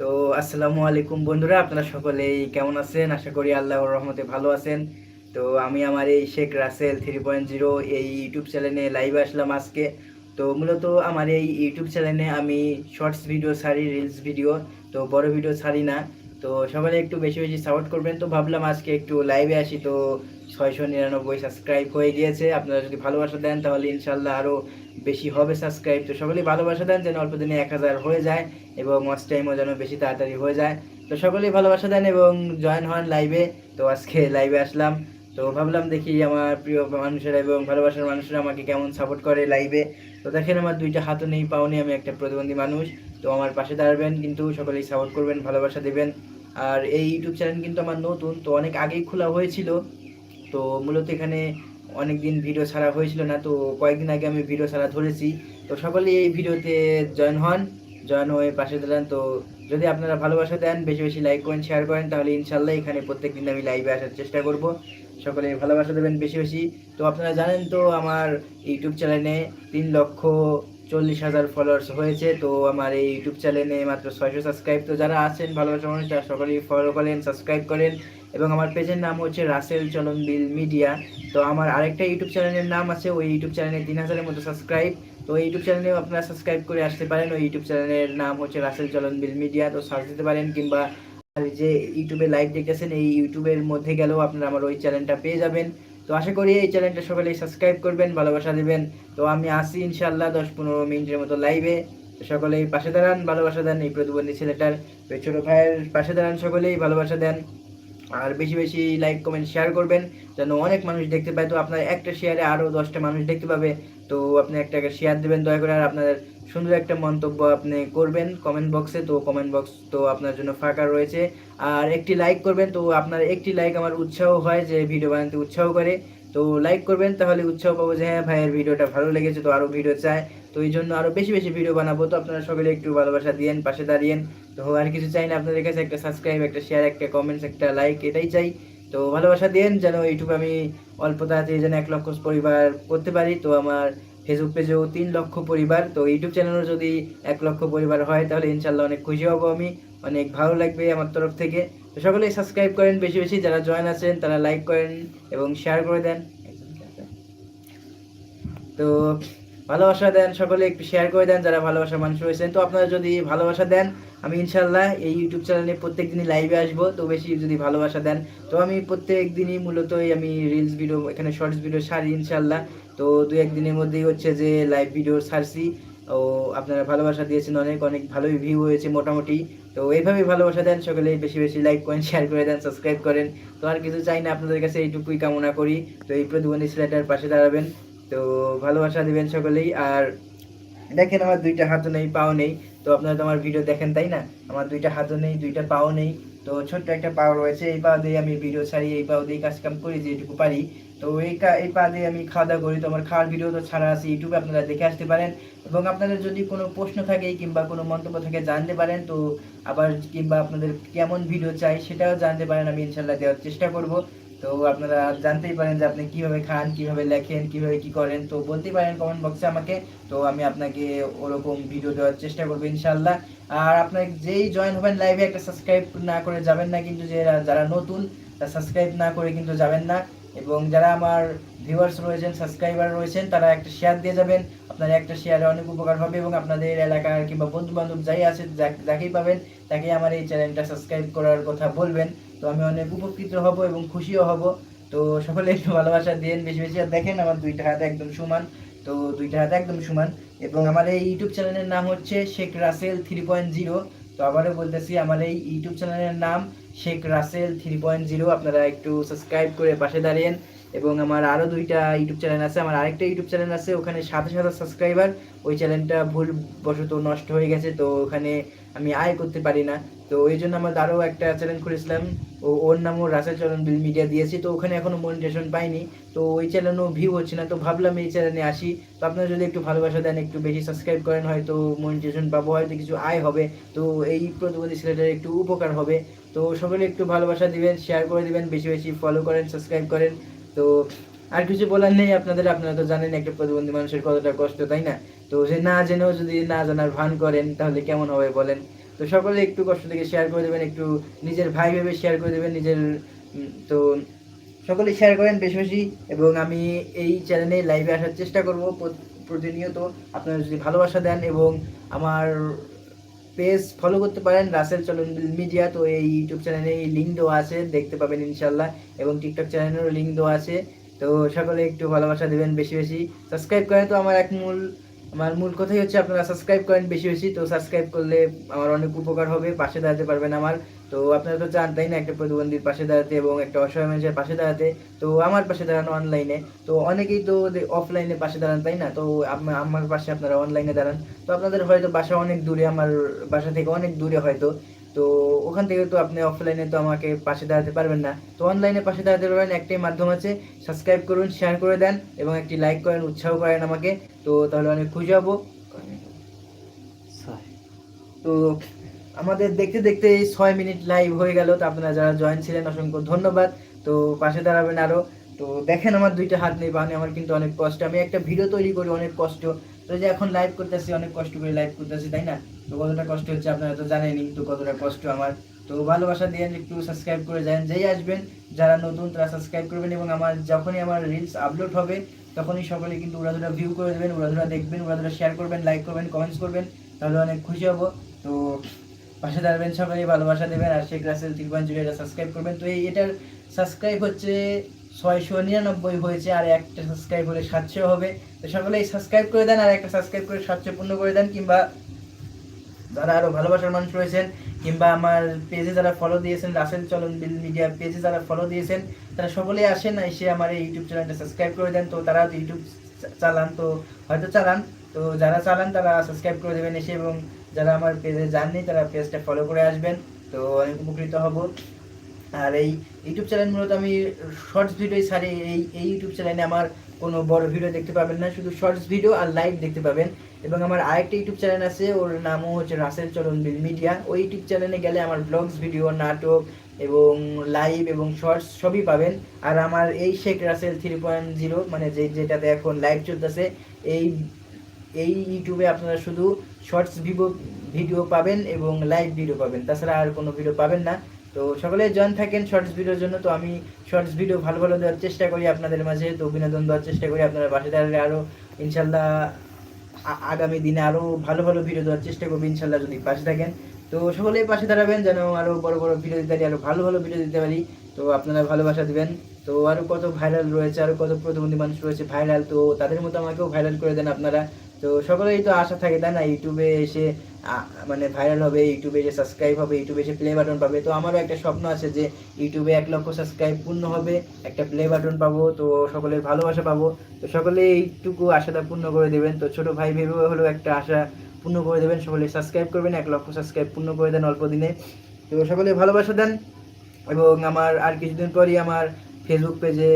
তো আসসালামু আলাইকুম বন্ধুরা, আপনারা সকলেই কেমন আছেন? আশা করি আল্লাহর রহমতে ভালো আছেন। তো আমি আমার এই Sheikh Russel three point zero এই ইউটিউব চ্যানেলে লাইভে আসলাম আজকে। তো মূলত আমার এই ইউটিউব চ্যানেলে আমি শর্টস ভিডিও ছাড়ি রিলস ভিডিও তো বড় ভিডিও ছাড়ি না। তো সকালে একটু বেশি বেশি সাপোর্ট করবেন। তো ভাবলাম আজকে একটু লাইভে আসি। তো ছয়শো নিরানব্বই সাবস্ক্রাইব হয়ে গিয়েছে। আপনারা যদি ভালোবাসা দেন, তাহলে ইনশাল্লাহ আরও বেশি হবে সাবস্ক্রাইব তো সকলেই ভালোবাসা দেন, যেন অল্প দিনে এক হাজার হয়ে যায় এবং ওয়াচ টাইমও যেন বেশি তাড়াতাড়ি হয়ে যায়। তো সকলেই ভালোবাসা দেন এবং জয়েন হন লাইভে তো আজকে লাইভে আসলাম। তো ভাবলাম দেখি আমার প্রিয় মানুষেরা এবং ভালোবাসার মানুষেরা আমাকে কেমন সাপোর্ট করে লাইভে তো দেখেন আমার দুইটা হাতও নেই, পাও নেই, আমি একটা প্রতিবন্ধী মানুষ। তো আমার পাশে দাঁড়াবেন, কিন্তু সকলেই সাপোর্ট করবেন, ভালোবাসা দেবেন। আর এই ইউটিউব চ্যানেল কিন্তু আমার নতুন, তো অনেক আগেই খোলা হয়েছিল। তো মূলত এখানে অনেক দিন ভিডিও ছাড়া হয়েছিল না, তো কয়েকদিন আগে আমি ভিডিও ছাড়া ধরেছি। তো সকলেই এই ভিডিওতে জয়েন হন জয়েন হয়ে পাশে দিলেন তো যদি আপনারা ভালোবাসা দেন, বেশি বেশি লাইক করেন শেয়ার করেন, তাহলে ইনশাল্লাহ এখানে প্রত্যেক দিন আমি লাইভে আসার চেষ্টা করব। সকলে ভালোবাসা দেবেন বেশি বেশি। তো আপনারা জানেন তো, আমার ইউটিউব চ্যানেলে তিন লক্ষ চল্লিশ হাজার ফলোয়ার্স হয়েছে, তো আমার এই ইউটিউব চ্যানেলে মাত্র ছয়শো সাবস্ক্রাইব তো যারা আছেন ভালোবাসা মানুষ তারা সকলেই ফলো করেন সাবস্ক্রাইব করেন। এবং আমার পেজের নাম হচ্ছে রাসেল চলন বিল মিডিয়া। তো আমার আরেকটা ইউটিউব চ্যানেলের নাম আছে, ওই ইউটিউব চ্যানেলে তিন হাজারের মতো সাবস্ক্রাইব তো এই ইউটিউব চ্যানেলেও আপনারা সাবস্ক্রাইব করে আসতে পারেন, ওই ইউটিউব চ্যানেলের নাম হচ্ছে রাসেল চলন বিল মিডিয়া। তো সার্চ দিতে পারেন কিংবা যে ইউটিউবে লাইভ দেখতেছেন, এই ইউটিউবের মধ্যে গেলেও আপনারা আমার ওই চ্যানেলটা পেয়ে যাবেন। তো আশা করি এই চ্যানেলটা সকলেই সাবস্ক্রাইব করবেন, ভালোবাসা দেবেন। তো আমি আসি ইনশাল্লাহ দশ পনেরো মিনিটের মতো লাইভে সকলেই পাশে দাঁড়ান, ভালোবাসা দেন এই প্রতিবন্ধী ছেলেটার। ছোটো ভাইয়ের পাশে দাঁড়ান, সকলেই ভালোবাসা দেন। আর বেশি বেশি লাইক কমেন্ট শেয়ার করবেন, যেন অনেক মানুষ দেখতে পায়। তো আপনার একটা শেয়ারে আরও দশটা মানুষ দেখতে পাবে। তো আপনি একটা শেয়ার দেবেন দয়া করে, আর আপনার সুন্দর একটা মন্তব্য আপনি করবেন কমেন্ট বক্সে তো কমেন্ট বক্স তো আপনার জন্য ফাঁকা রয়েছে। আর একটি লাইক করবেন, তো আপনার একটি লাইক আমার উৎসাহ হয় যে ভিডিও বানাতে উৎসাহ করে। তো লাইক করবেন, তাহলে উৎসাহ পাবো যে হ্যাঁ ভাইয়ের ভিডিওটা ভালো লেগেছে, তো আরও ভিডিও চাই। তো এই জন্য আরও বেশি বেশি ভিডিও বানাবো। তো আপনারা সকলে একটু ভালোবাসা দিয়েন, পাশে দাঁড়িয়েন। তো আর কিছু চাই না আপনাদের কাছে, একটা সাবস্ক্রাইব একটা শেয়ার একটা কমেন্টস একটা লাইক এটাই চাই। তো ভালোবাসা দিয়েন, যেন ইউটিউবে আমি অল্প তাড়াতাড়ি যেন এক লক্ষ পরিবার করতে পারি। তো আমার ফেসবুক পেজেও তিন লক্ষ পরিবার, তো ইউটিউব চ্যানেলও যদি এক লক্ষ পরিবার হয়, তাহলে ইনশাল্লাহ অনেক খুশি হব আমি, অনেক ভালো লাগবে আমার তরফ থেকে। তো সকলেই সাবস্ক্রাইব করেন বেশি বেশি, যারা জয়েন আছেন তারা লাইক করেন এবং শেয়ার করে দেন। তো ভালোবাসা দেন সকলে, একটু শেয়ার করে দেন যারা ভালোবাসার মানুষ রয়েছেন। তো আপনারা যদি ভালোবাসা দেন আমি ইনশাল্লাহ এই ইউটিউব চ্যানেলে প্রত্যেক দিনই লাইভে আসব। তো বেশি যদি ভালোবাসা দেন, তো আমি প্রত্যেক দিনই মূলত আমি রিলস ভিডিও এখানে শর্টস ভিডিও সারি ইনশাল্লাহ তো দু একদিনের মধ্যেই হচ্ছে যে লাইভ ভিডিও সারছি। ও আপনারা ভালোবাসা দিয়েছেন অনেক অনেক ভালোই ভিউ হয়েছে মোটামুটি। তো এইভাবেই ভালোবাসা দেন সকলে বেশি বেশি লাইক করেন শেয়ার করে দেন সাবস্ক্রাইব করেন। তো আর কিছু চাই না, আপনাদের কাছে এইটুকুই কামনা করি। তো এই প্রতিবন্ধী ছেলেটার পাশে দাঁড়াবেন। তো ভালোবাসা দেবেন সকলেই। আর দেখেন আমার দুইটা হাতও নেই, পাও নেই। তো আপনারা তো আমার ভিডিও দেখেন, তাই না? আমার দুইটা হাতও নেই, দুইটা পাও নেই। তো ছোট্ট একটা পাও রয়েছে, এই পা দিয়ে আমি ভিডিও ছাড়ি, এই পাও দিয়ে কাজ কাম করি যেটুকু পারি। তো এই এই পা দিয়ে আমি খাওয়া দাওয়া করি। তো আমার খাওয়ার ভিডিও তো ছাড়া আছে ইউটিউবে আপনারা দেখে আসতে পারেন। এবং আপনাদের যদি কোনো প্রশ্ন থাকে কিংবা কোনো মন্তব্য থাকে, জানতে পারেন। তো আবার কিংবা আপনাদের কেমন ভিডিও চাই সেটাও জানতে পারেন, আমি ইনশাল্লাহ দেওয়ার চেষ্টা করব। তো আপনারা জানতেই পারেন যে আপনি কীভাবে খান, কীভাবে লেখেন, কীভাবে কি করেন, তো বলতেই পারেন কমেন্ট বক্সে আমাকে। তো আমি আপনাকে ওরকম ভিডিও দেওয়ার চেষ্টা করব ইনশাল্লাহ আর আপনার যেই জয়েন হবেন লাইভে একটা সাবস্ক্রাইব না করে যাবেন না, কিন্তু যে যারা নতুন তারা সাবস্ক্রাইব না করে কিন্তু যাবেন না। এবং যারা আমার ভিউয়ার্স রয়েছেন সাবস্ক্রাইবার রয়েছেন, তারা একটা শেয়ার দিয়ে যাবেন। আপনার একটা শেয়ারে অনেক উপকার হবে এবং আপনাদের এলাকার কিংবা বন্ধু বান্ধব যাই আছে যাকেই পাবেন তাকে আমার এই চ্যানেলটা সাবস্ক্রাইব করার কথা বলবেন। তো আমি অনেক উপকৃত হব এবং খুশিও হব। তো সকলে একটু ভালোবাসা দেন বেশি বেশি। আর দেখেন আমার দুইটা হাত একদম সমান। তো দুইটা হাত একদম সমান। এবং আমার এই ইউটিউব চ্যানেলের নাম হচ্ছে Sheikh Russel three point zero. তো আবারও বলতেছি, আমার এই ইউটিউব চ্যানেলের নাম Sheikh Russel three point zero. আপনারা একটু সাবস্ক্রাইব করে পাশে দাঁড়িয়েন। এবং আমার আরও দুইটা ইউটিউব চ্যানেল আছে, আমার আরেকটা ইউটিউব চ্যানেল আছে, ওখানে সাত হাজার সাবস্ক্রাইবার ওই চ্যানেলটা ভুল বশত নষ্ট হয়ে গেছে, তো ওখানে আমি আয় করতে পারি না। তো ওই জন্য আমার আরও একটা চ্যানেল খুলেছিলাম, ও, ওর নামও রাসেল চরণ বিল মিডিয়া দিয়েছি, তো ওখানে এখনও মনিটেশন পাইনি। তো ওই চ্যানেলও ভিউ হচ্ছে না, তো ভাবলাম এই চ্যানেলে আসি। তো আপনারা যদি একটু ভালোবাসা দেন, একটু বেশি সাবস্ক্রাইব করেন, হয়তো মনিটেশন পাবো, হয়তো কিছু আয় হবে। তো এই প্রতিবন্ধী ছেলেটার একটু উপকার হবে। তো সকলে একটু ভালোবাসা দিবেন শেয়ার করে দিবেন, বেশি বেশি ফলো করেন সাবস্ক্রাইব করেন। তো আর কিছু বলার নেই, আপনাদের, আপনারা তো জানেন একটা প্রতিবন্ধী মানুষের কতটা কষ্ট, তাই না? তো সে না জেনেও যদি না জানার ভান করেন, তাহলে কেমন হবে বলেন? তো সকলে একটু কষ্ট থেকে শেয়ার করে দেবেন, একটু নিজের ভাই ভেবে শেয়ার করে দেবেন, নিজের তো সকলে শেয়ার করেন বেশি বেশি। এবং আমি এই চ্যানেলে লাইভে আসার চেষ্টা করব প্রতিনিয়ত। আপনারা যদি ভালোবাসা দেন এবং আমার পেজ ফলো করতে পারেন। রাসেল চলন মিডিয়া, তো এই ইউটিউব চ্যানেলে এই লিঙ্ক দেওয়া আছে, দেখতে পাবেন ইনশাল্লাহ এবং টিকটক চ্যানেলেরও লিঙ্ক দেওয়া আছে। তো সকলে একটু ভালোবাসা দেবেন বেশি বেশি। সাবস্ক্রাইব করেন তো আমার এক মূল, আমার মূল কথাই হচ্ছে আপনারা সাবস্ক্রাইব করেন বেশি বেশি। তো সাবস্ক্রাইব করলে আমার অনেক উপকার হবে, পাশে দাঁড়াতে পারবেন আমার। তো আপনারা তো চান তাই না একটা প্রতিবন্ধীর পাশে দাঁড়াতে এবং একটা অসহায় মানুষের পাশে দাঁড়াতে। তো আমার পাশে দাঁড়ানো অনলাইনে তো অনেকেই তো অফলাইনে পাশে দাঁড়ান তাই না? তো আমার পাশে আপনারা অনলাইনে দাঁড়ান। তো আপনাদের হয়তো বাসা অনেক দূরে আমার বাসা থেকে অনেক দূরে হয়তো। তো ওখান থেকে তো আপনি অফলাইনে তো আমাকে পাশে দাঁড়াতে পারবেন না। তো অনলাইনে পাশে দাঁড়াতে পারবেন একটাই মাধ্যম আছে সাবস্ক্রাইব করুন শেয়ার করে দেন এবং একটি লাইক করেন উৎসাহ করেন আমাকে। তো তাহলে অনেক খুশি হব। তো আমাদের দেখতে দেখতে এই ছয় মিনিট লাইভ হয়ে গেল। তো আপনারা যারা জয়েন ছিলেন, অসংখ্য ধন্যবাদ। তো পাশে দাঁড়াবেন আরও। তো দেখেন আমার দুইটা হাত নেই বানে আমার কিন্তু অনেক কষ্ট। আমি একটা ভিডিও তৈরি করি, অনেক কষ্ট। তো যে এখন লাইভ করতেছি, অনেক কষ্ট করে লাইভ করতেছি, তাই না? তো কতটা কষ্ট হচ্ছে আপনারা তো জানেনই তো কতটা কষ্ট আমার। তো ভালোবাসা দিয়ে একটু সাবস্ক্রাইব করে যান, যেই আসবেন, যারা নতুন, তারা সাবস্ক্রাইব করবেন এবং আমার, যখনই আমার রিলস আপলোড হবে, তখনই সকলে কিন্তু ওরা উড়াধুরা ভিউ করে দেবেন ওরা উড়াধুরা দেখবেন ওরা উড়াধুরা শেয়ার করবেন লাইক করবেন কমেন্টস করবেন, তাহলে অনেক খুশি হব। তো পাশে দাঁড়াবেন সবাই, ভালোবাসা দেবেন, আর শেখ রাসেল থ্রি জিরো এটা সাবস্ক্রাইব করবেন। তো এই এটার সাবস্ক্রাইব হচ্ছে ছয়শো নিরানব্বই হয়েছে, আর একটা সাবস্ক্রাইব হলে সাতশো হবে। তো সকলে এই সাবস্ক্রাইব করে দেন, আর একটা সাবস্ক্রাইব করে সাতশো পূর্ণ করে দেন, কিংবা যারা আরও ভালোবাসার মানুষ রয়েছেন, কিংবা আমার পেজে যারা ফলো দিয়েছেন, রাসেল চলন বিল মিডিয়া পেজে যারা ফলো দিয়েছেন, তারা সকলেই আসেন, এসে আমার এই ইউটিউব চ্যানেলটা সাবস্ক্রাইব করে দেন। তো তারা ইউটিউব চালান, তো হয়তো চালান, তো যারা চালান তারা সাবস্ক্রাইব করে দেবেন এসে, এবং যারা আমার পেজে যাননি, তারা পেজটা ফলো করে আসবেন। তো অনেক উপকৃত হব। আর এই ইউটিউব চ্যানেল মূলত আমি শর্টস ভিডিও ছাড়ি। এই এই ইউটিউব চ্যানেলে আমার কোনো বড় ভিডিও দেখতে পাবেন না, শুধু শর্টস ভিডিও আর লাইভ দেখতে পাবেন। এবং আমার আরেকটা ইউটিউব চ্যানেল আছে, ওর নামও হচ্ছে রাসেল বিল মিডিয়া। ওই ইউটিউব চ্যানেলে গেলে আমার ব্লগস ভিডিও নাটক এবং লাইভ এবং শর্টস সবই পাবেন। আর আমার এই Sheikh Russel three point zero মানে যে, যেটাতে এখন লাইভ চলতেছে, এই এই ইউটিউবে আপনারা শুধু শর্টস ভিডিও ভিডিও পাবেন এবং লাইভ ভিডিও পাবেন। তাছাড়া আর কোনো ভিডিও পাবেন না। তো সকলে জয়েন থাকেন শর্টস ভিডিওর জন্য। তো আমি শর্টস ভিডিও ভালো ভালো দেওয়ার চেষ্টা করি আপনাদের মাঝে। তো বিনোদন দেওয়ার চেষ্টা করি আপনারা পাশে দাঁড়ালে আরও ইনশাল্লাহ আগামী দিনে আরও ভালো ভালো ভিডিও দেওয়ার চেষ্টা করব ইনশাল্লাহ যদি পাশে থাকেন। তো সকলেই পাশে দাঁড়াবেন যেন আরও বড় বড় ভিডিও দিতে পারি আরও ভালো ভালো ভিডিও দিতে পারি। তো আপনারা ভালোবাসা দেবেন। তো আরও কত ভাইরাল রয়েছে আরও কত প্রতিবন্ধী মানুষ রয়েছে ভাইরাল, তো তাদের মতো আমাকেও ভাইরাল করে দেন আপনারা। তো সকলেই তো আশা থাকে, তাই না? ইউটিউবে এসে মানে ভাইরাল হবে, ইউটিউবে এসে সাবস্ক্রাইব হবে, ইউটিউবে এসে প্লে বাটন পাবে। তো আমারও একটা স্বপ্ন আছে যে ইউটিউবে এক লক্ষ সাবস্ক্রাইব পূর্ণ হবে, একটা প্লে বাটন পাবো, তো সকলের ভালোবাসা পাবো। তো সকলে এইটুকু আশাটা পূর্ণ করে দেবেন। তো ছোট ভাই ভেবে হলেও একটা আশা পূর্ণ করে দেবেন। সকলে সাবস্ক্রাইব করবেন, এক লক্ষ সাবস্ক্রাইব পূর্ণ করে দেন অল্প দিনে। তো সকলে ভালোবাসা দেন এবং আমার আর কিছুদিন পরই আমার ফেসবুক পেজে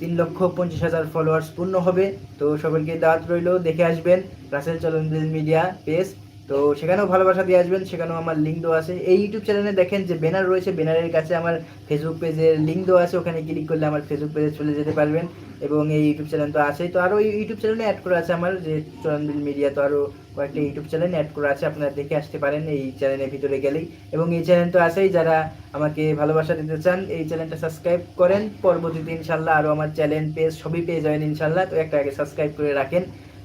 তিন লক্ষ পঞ্চাশ হাজার ফলোয়ার্স পূর্ণ হবে। তো সকলকে দাওয়াত রইল, দেখে আসবেন রাসেল চলন মিডিয়া পেজ তো সেখানেও ভালোবাসা দিয়ে আসবেন, সেখানেও আমার লিঙ্ক দেওয়া আছে। এই ইউটিউব চ্যানেলে দেখেন যে ব্যানার রয়েছে ব্যানারের কাছে আমার ফেসবুক পেজের লিঙ্ক দেওয়া আছে। ওখানে ক্লিক করলে আমার ফেসবুক পেজে চলে যেতে পারবেন। এবং এই ইউটিউব চ্যানেল তো আছেই। তো আরও ইউটিউব চ্যানেলে অ্যাড করা আছে আমার, যে চরণবিল মিডিয়া তো আরও কয়েকটা ইউটিউব চ্যানেল অ্যাড করা আছে, আপনারা দেখে আসতে পারেন এই চ্যানেলের ভিতরে গেলেই। এবং এই চ্যানেল তো আছেই, যারা আমাকে ভালোবাসা দিতে চান, এই চ্যানেলটা সাবস্ক্রাইব করেন। পরবর্তীতে ইনশাল্লাহ আরও আমার চ্যানেল পেজ সবই পেয়ে যাবেন ইনশাল্লাহ, তো একটা আগে সাবস্ক্রাইব করে রাখেন।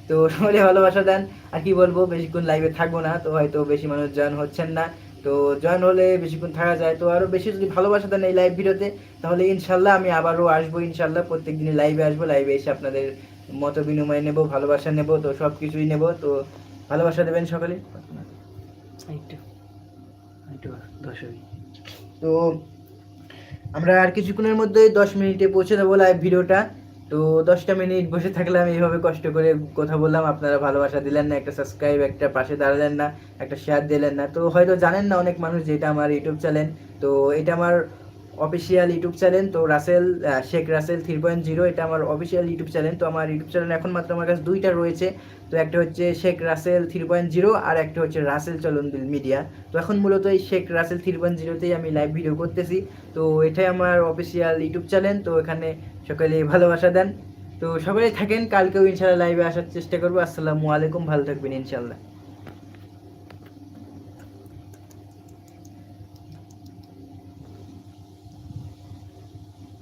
তো সকলে ভালোবাসা দেন। আর কি বলব, বেশিক্ষণ লাইভে থাকব না, তো হয়তো বেশি মানুষ জয়েন হচ্ছেন না। তো জয়েন হলে বেশিক্ষণ থাকা যায়। তো আরও বেশি যদি ভালোবাসা দেন এই লাইভ ভিডিওতে, তাহলে ইনশাল্লাহ আমি আবারও আসব ইনশাল্লাহ। প্রত্যেক দিনই লাইভে আসব লাইভে এসে আপনাদের মত বিনিময় নেব, ভালোবাসা নেব, তো সব কিছুই নেব। তো ভালোবাসা দেবেন সকলে? তো আমরা আর কিছুক্ষণের মধ্যে দশ মিনিটে পৌঁছে দেবো লাইভ ভিডিওটা। তো দশটা মিনিট বসে থাকলাম এইভাবে কষ্ট করে কথা বললাম আপনারা ভালোবাসা দিলেন না একটা সাবস্ক্রাইব একটা পাশে দাঁড়ালেন না একটা শেয়ার দিলেন না। তো হয়তো জানেন না অনেক মানুষ যে এটা আমার ইউটিউব চ্যানেল তো এটা আমার অফিসিয়াল ইউটিউব চ্যানেল তো Russel Sheikh Russel three point zero এটা আমার অফিসিয়াল ইউটিউব চ্যানেল তো আমার ইউটিউব চ্যানেল এখন মাত্র আমার কাছে দুইটা রয়েছে। তো একটা হচ্ছে Sheikh Russel three point zero আর একটা হচ্ছে রাসেল চলন বিল মিডিয়া। তো এখন মূলত এই শেখ রাসেল থ্রি পয়েন্ট জিরোতেই আমি লাইভ ভিডিও করতেছি। তো এটাই আমার অফিসিয়াল ইউটিউব চ্যানেল তো এখানে সকালে ভালোবাসা দেন। তো সবাই থাকেন, কালকেও ইনশাল্লাহ লাইভে আসার চেষ্টা করব। আসসালামু আলাইকুম, ভালো থাকবেন ইনশাল্লাহ